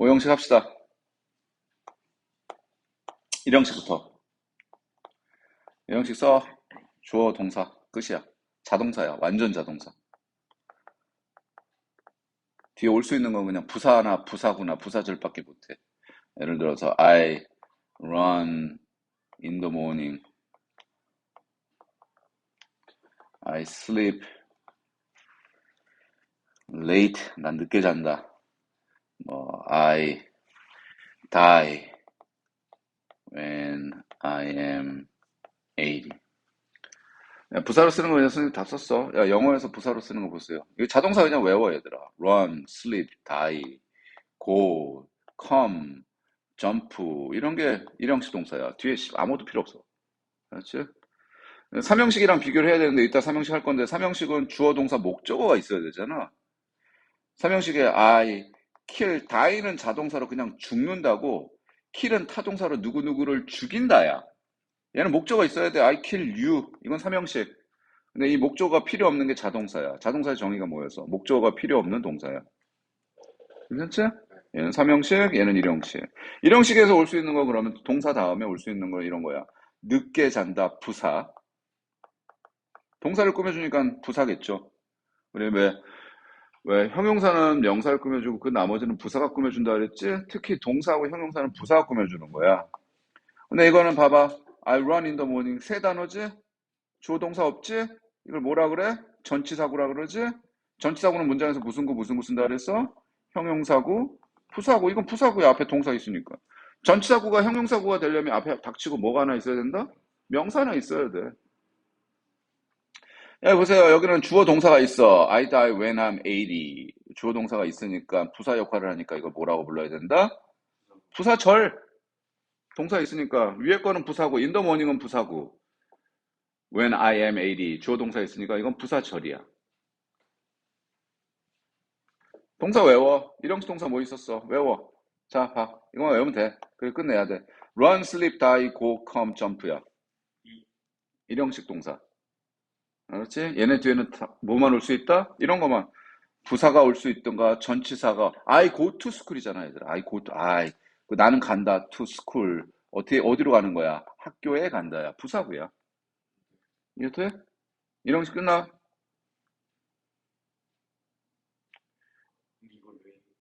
오형식 합시다. 1형식부터. 1형식 써. 주어, 동사. 끝이야. 자동사야. 완전 자동사. 뒤에 올 수 있는 건 그냥 부사나 부사구나 부사절밖에 못해. 예를 들어서 I run in the morning. I sleep late. 난 늦게 잔다. 뭐 I die when I am 80. 야, 부사로 쓰는 거 그냥 선생님 다 썼어. 야, 영어에서 부사로 쓰는 거 보세요. 이거 자동사 그냥 외워, 얘들아. run, sleep, die, go, come, jump. 이런 게 일형식 동사야. 뒤에 씨, 아무것도 필요 없어. 그렇지? 삼형식이랑 비교를 해야 되는데 이따 삼형식 할 건데 삼형식은 주어 동사 목적어가 있어야 되잖아. 삼형식에 I, kill, die는 자동사로 그냥 죽는다고 kill은 타동사로 누구누구를 죽인다야. 얘는 목적어가 있어야 돼. I kill you. 이건 삼형식. 근데 이 목적어가 필요 없는 게 자동사야. 자동사의 정의가 뭐여서? 목적어가 필요 없는 동사야. 괜찮지? 얘는 삼형식, 얘는 일형식. 일형식에서 올 수 있는 거 그러면 동사 다음에 올 수 있는 거 이런 거야. 늦게 잔다, 부사. 동사를 꾸며주니까 부사겠죠. 우리 왜, 왜 형용사는 명사를 꾸며주고 그 나머지는 부사가 꾸며준다 그랬지? 특히 동사하고 형용사는 부사가 꾸며주는 거야. 근데 이거는 봐봐. I run in the morning. 세 단어지? 주어 동사 없지? 이걸 뭐라 그래? 전치사구라 그러지? 전치사구는 문장에서 무슨 구 무슨 구 쓴다 그랬어? 형용사구, 부사구. 이건 부사구야. 앞에 동사 있으니까. 전치사구가 형용사구가 되려면 앞에 닥치고 뭐가 하나 있어야 된다? 명사 하나 있어야 돼. 야, 보세요. 여기는 주어 동사가 있어. I die when I'm 80. 주어 동사가 있으니까 부사 역할을 하니까 이거 뭐라고 불러야 된다? 부사절. 동사 있으니까 위에 거는 부사고 in the morning은 부사고 when I am 80 주어 동사 있으니까 이건 부사절이야. 동사 외워. 일형식 동사 뭐 있었어? 외워. 자, 봐. 이거만 외우면 돼. 그래 끝내야 돼. run, sleep, die, go, come, jump야. 일형식 동사. 알았지? 얘네 뒤에는 다 뭐만 올 수 있다? 이런 것만. 부사가 올 수 있던가, 전치사가 I go to school이잖아, 얘들아. I go to, I. 그 나는 간다, to school. 어떻게, 어디로 가는 거야? 학교에 간다야. 부사구야. 이해돼? 일형식 끝나?